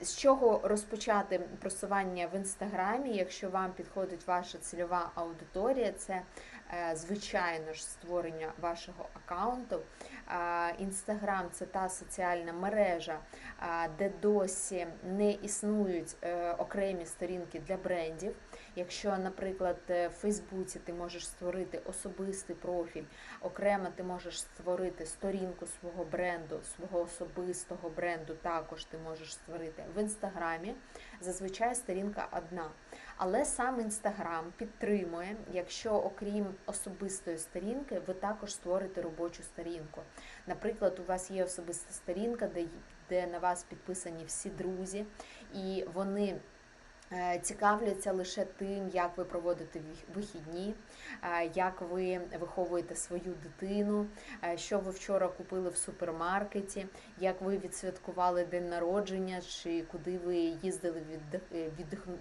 З чого розпочати просування в інстаграмі, якщо вам підходить ваша цільова аудиторія, це е, звичайно ж створення вашого аккаунту. Інстаграм це та соціальна мережа, де досі не існують е, окремі сторінки для брендів. Якщо, наприклад, е, в Фейсбуці ти можеш створити особистий профіль, окремо ти можеш створити сторінку свого бренду, свого особистого бренду, також ти можеш створити в інстаграмі. Зазвичай сторінка одна. Але сам інстаграм підтримує, якщо окрім особистої сторінки, ви також створите робочу сторінку. Наприклад, у вас є особиста сторінка, де, на вас підписані всі друзі, і вони цікавляться лише тим, як ви проводите вихідні, е, як ви виховуєте свою дитину, е, що ви вчора купили в супермаркеті, як ви відсвяткували день народження, чи куди ви їздили е,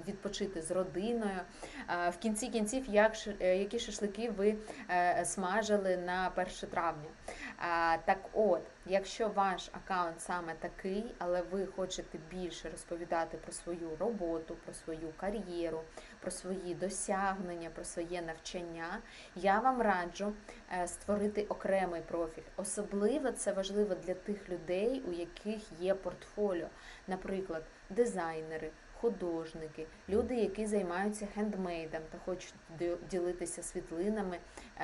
відпочити з родиною. Е, В кінці кінців, як е, які шашлики ви е, смажили на 1 травня. Так от, якщо ваш аккаунт саме такий, але ви хочете більше розповідати про свою роботу, про свою кар'єру, про свої досягнення, про своє навчання, я вам раджу е, створити окремий профіль. Особливо це важливо для тих людей, у яких є портфоліо, наприклад, дизайнери. Художники, люди, які займаються хендмейдом та хочуть ділитися світлинами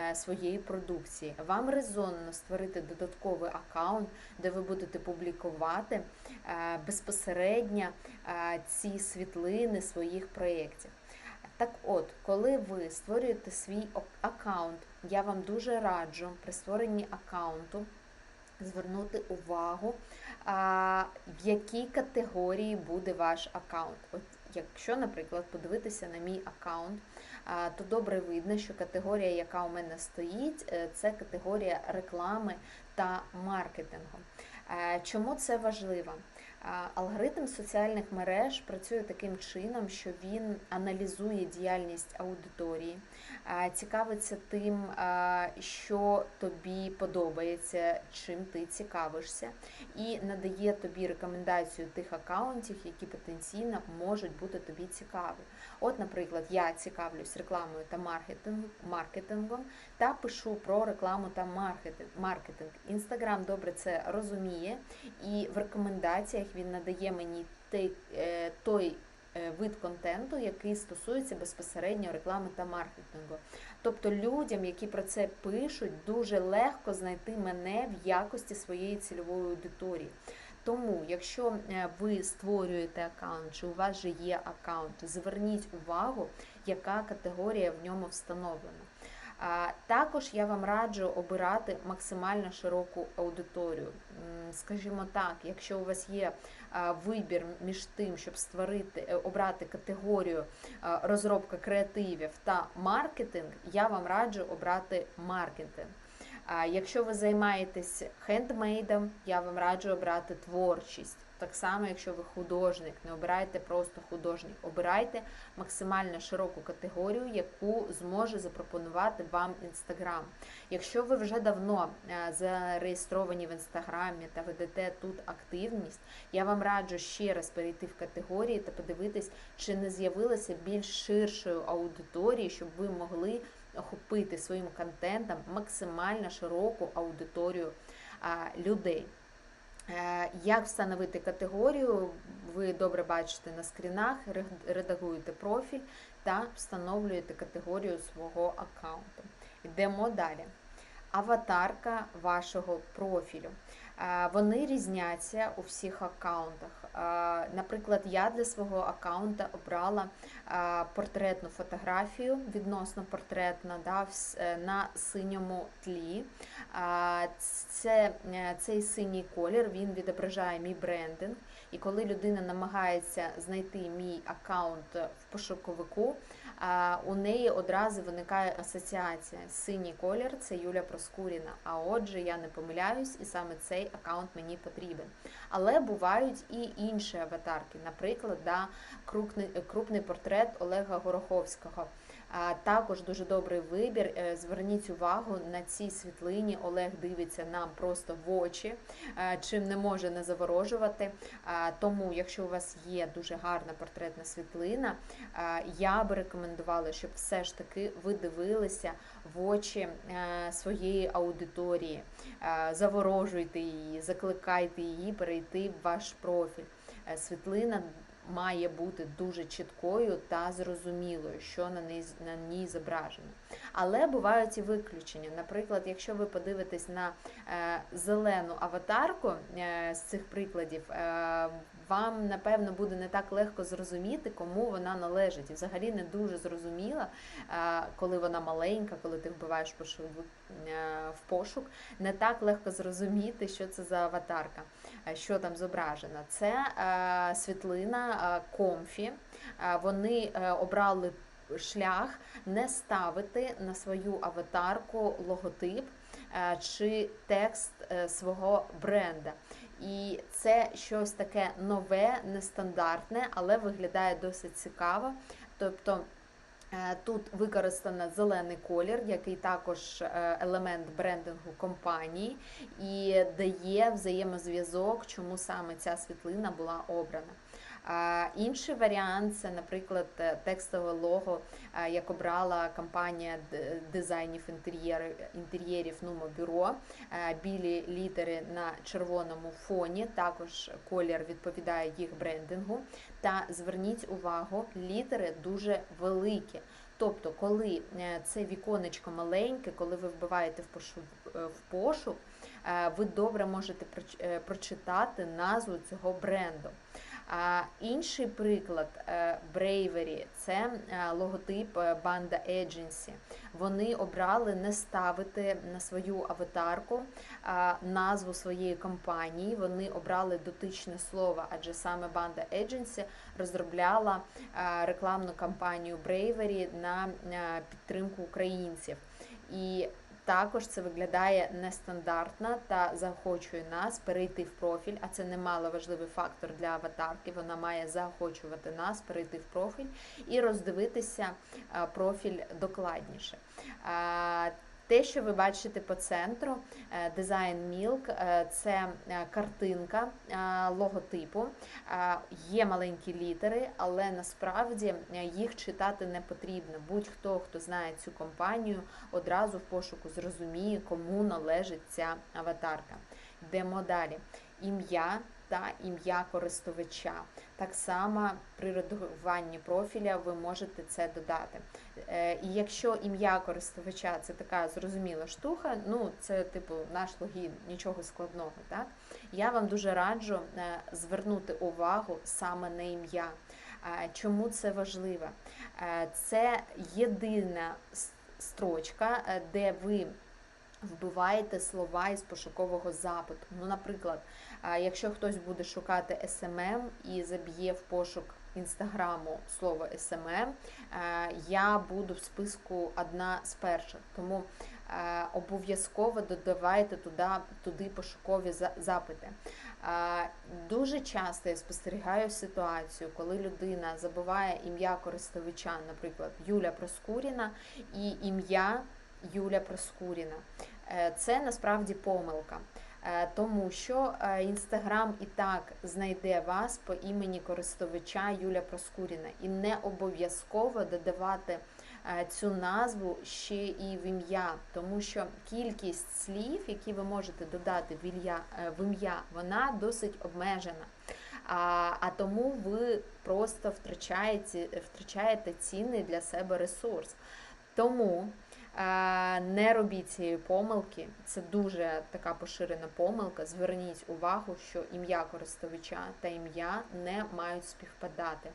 е, своєї продукції. Вам резонно створити додатковий аккаунт, де ви будете публікувати е, безпосередньо е, ці світлини своїх проєктів. Так от, коли ви створюєте свій аккаунт, я вам дуже раджу при створенні аккаунту звернути увагу, в якій категорії буде ваш аккаунт. От якщо, наприклад, подивитися на мій аккаунт, то добре видно, що категорія, яка у мене стоїть, е, це категорія реклами та маркетингу. Е, Чому це важливо? Алгоритм соціальних мереж працює таким чином, що він аналізує діяльність аудиторії, цікавиться тим, що тобі подобається, чим ти цікавишся, і надає тобі рекомендацію тих акаунтів, які потенційно можуть бути тобі цікаві. От, наприклад, я цікавлюсь рекламою та маркетингом та пишу про рекламу та маркетинг. Інстаграм добре це розуміє, і в рекомендаціях він надає мені той, е, той е, вид контенту, який стосується безпосередньо реклами та маркетингу. Тобто людям, які про це пишуть, дуже легко знайти мене в якості своєї цільової аудиторії. Тому, якщо е, ви створюєте аккаунт, чи у вас же є аккаунт, зверніть увагу, яка категорія в ньому встановлена. Також я вам раджу обирати максимально широку аудиторію. Скажімо так, якщо у вас є вибір між тим, щоб створити е, обрати категорію а, розробка креативів та маркетинг, я вам раджу обрати маркетинг. Якщо ви займаєтесь хендмейдом, я вам раджу обрати творчість. Так само, якщо ви художник, не обирайте просто художник, обирайте максимально широку категорію, яку зможе запропонувати вам інстаграм. Якщо ви вже давно е, зареєстровані в інстаграмі та ведете тут активність, я вам раджу ще раз перейти в категорії та подивитись, чи не з'явилося більш ширшої аудиторії, щоб ви могли охопити своїм контентом максимально широку аудиторію людей. Е, Як встановити категорію? Ви добре бачите на скрінах, редагуєте профіль та встановлюєте категорію свого аккаунту. Йдемо далі. Аватарка вашого профілю. Вони різняться у всіх аккаунтах. Наприклад, я для свого аккаунта обрала портретну фотографію, відносно портретна, да, е, на синьому тлі. Це, е, цей синій колір він відображає мій брендинг. І коли людина намагається знайти мій аккаунт в пошуковику, у неї одразу виникає асоціація. Синій колір це Юля Проскуріна. А отже, я не помиляюсь, і саме цей аккаунт мені потрібен. Але бувають і інші аватарки, наприклад, да, крупний, крупний портрет Олега Гороховського. Також дуже добрий вибір. Е, Зверніть увагу на цій світлині. Олег дивиться нам просто в очі, е, чим не може не заворожувати. Тому, якщо у вас є дуже гарна портретна світлина, я би рекомендувала, щоб все ж таки ви дивилися в очі е, своєї аудиторії, Е, заворожуйте її, закликайте її перейти в ваш профіль. Е, Світлина має бути дуже чіткою та зрозумілою, що на ній, на ній зображено. Але бувають і виключення. Наприклад, якщо ви подивитесь на е, зелену аватарку е, з цих прикладів, е, вам напевно буде не так легко зрозуміти, кому вона належить. І взагалі не дуже зрозуміла, е, коли вона маленька, коли ти вбиваєш е, в пошук, не так легко зрозуміти, що це за аватарка, е, що там зображено. Це світлина комфі. Вони обрали шлях не ставити на свою аватарку логотип чи текст свого бренда. І це щось таке нове, нестандартне, але виглядає досить цікаво. Тобто е, тут використано зелений колір, який також е, елемент брендингу компанії, і дає взаємозв'язок, чому саме ця світлина була обрана. Інший варіант це, наприклад, е, текстове лого, е, як обрала компанія дизайнів інтер'єрів Numo Bureau. Е, Білі літери на червоному фоні, також колір відповідає їх брендингу. Та зверніть увагу, літери дуже великі. Тобто, коли це віконечко маленьке, коли ви вбиваєте в пошук, ви добре можете проч- прочитати назву цього бренду. Інший приклад е, Bravery – це е, логотип е, Banda Agency. Вони обрали не ставити на свою аватарку назву своєї компанії. Вони обрали дотичне слово, адже саме Banda Agency розробляла рекламну кампанію Bravery на підтримку українців. І також це виглядає нестандартно та заохочує нас перейти в профіль, а це немало важливий фактор для аватарки. Вона має заохочувати нас перейти в профіль і роздивитися профіль докладніше. Те, що ви бачите по центру, дизайн Мілк Milk е, це е, картинка е, логотипу. Е, Є маленькі літери, але насправді е, їх читати не потрібно. Будь-хто, хто знає цю компанію, одразу в пошуку зрозуміє, кому належить ця аватарка. Йдемо далі. Ім'я та ім'я користувача. Так само при редагуванні профіля ви можете це додати. Е, І якщо ім'я користувача це така зрозуміла штука, ну це типу наш логін, нічого складного. Так я вам дуже раджу е, звернути увагу саме на ім'я. Е, Чому це важливо? Це єдина строчка, де ви вбиваєте слова із пошукового запиту. Ну, наприклад, якщо хтось буде шукати SMM і заб'є в пошук інстаграму слово SMM, е, я буду в списку одна з перших. Тому обов'язково додавайте туди, туди пошукові запити. Дуже часто я спостерігаю ситуацію, коли людина забуває ім'я користувача, наприклад, Юля Проскуріна, і ім'я Юля Проскуріна. Е, Це насправді помилка. Е, Тому що Інстаграм і так знайде вас по імені користувача Юля Проскуріна, і не обов'язково додавати е, цю назву ще і в ім'я, тому що кількість слів, які ви можете додати в ім'я, е, вона досить обмежена. А, а тому ви просто втрачаєте, втрачаєте цінний для себе ресурс. Тому е, не робіть цієї помилки, це дуже така поширена помилка. Зверніть увагу, що ім'я користувача та ім'я не мають співпадати.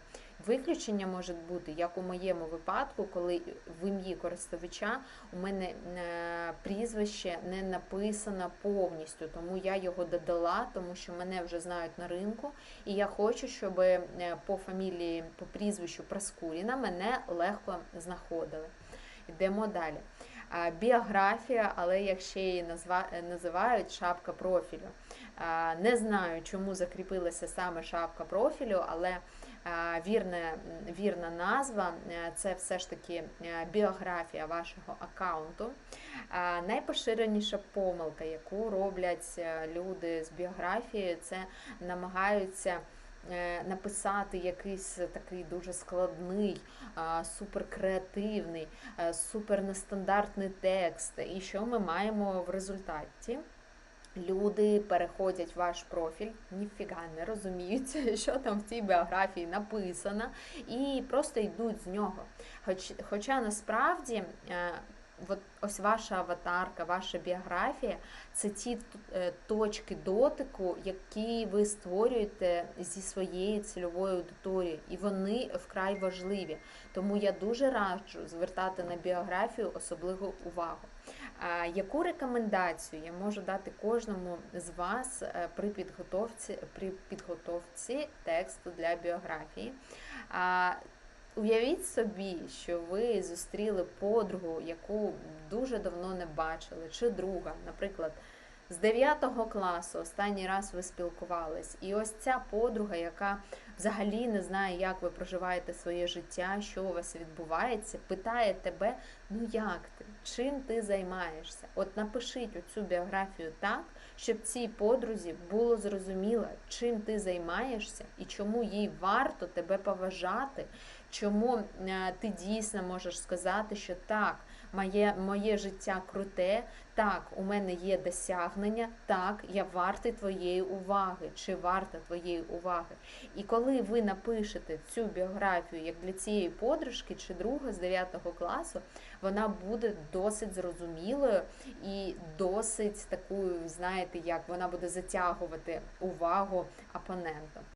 Виключення може бути, як у моєму випадку, коли в ім'ї користувача у мене е, прізвище не написано повністю, тому я його додала, тому що мене вже знають на ринку, і я хочу, щоб е, по фамілії, по прізвищу Проскуріна мене легко знаходили. Йдемо далі. біографія, але як ще її називають шапка профілю. Не знаю, чому закріпилася саме шапка профілю, але вірна, вірна назва е, це все ж таки е, біографія вашого аккаунту. Найпоширеніша помилка, яку роблять е, люди з біографією, це намагаються написати якийсь такий дуже складний, суперкреативний, е, супернестандартний текст. І що ми маємо в результаті? Люди переходять ваш профіль, ніфіга не розуміють, що там в цій біографії написано, і просто йдуть з нього. Хоч, хоча насправді е, от ось ваша аватарка, ваша біографія це ті е, точки дотику, які ви створюєте зі своєю цільовою аудиторією, і вони вкрай важливі. Тому я дуже раджу звертати на біографію особливу увагу. Яку рекомендацію я можу дати кожному з вас е, при підготовці при підготовці тексту для біографії? Уявіть собі, що ви зустріли подругу, яку дуже давно не бачили, чи друга, наприклад, з 9 класу останній раз ви спілкувались, і ось ця подруга, яка взагалі не знає, як ви проживаєте своє життя, що у вас відбувається, питає тебе: ну як ти, чим ти займаєшся? От напишіть оцю біографію так, щоб цій подрузі було зрозуміло, чим ти займаєшся і чому їй варто тебе поважати, чому е, ти дійсно можеш сказати, що так. Моє моє життя круте, так, у мене є досягнення, так, я вартий твоєї уваги, чи варта твоєї уваги. І коли ви напишете цю біографію як для цієї подружки чи друга з 9 класу, вона буде досить зрозумілою і досить такою, знаєте, як вона буде затягувати увагу опонента.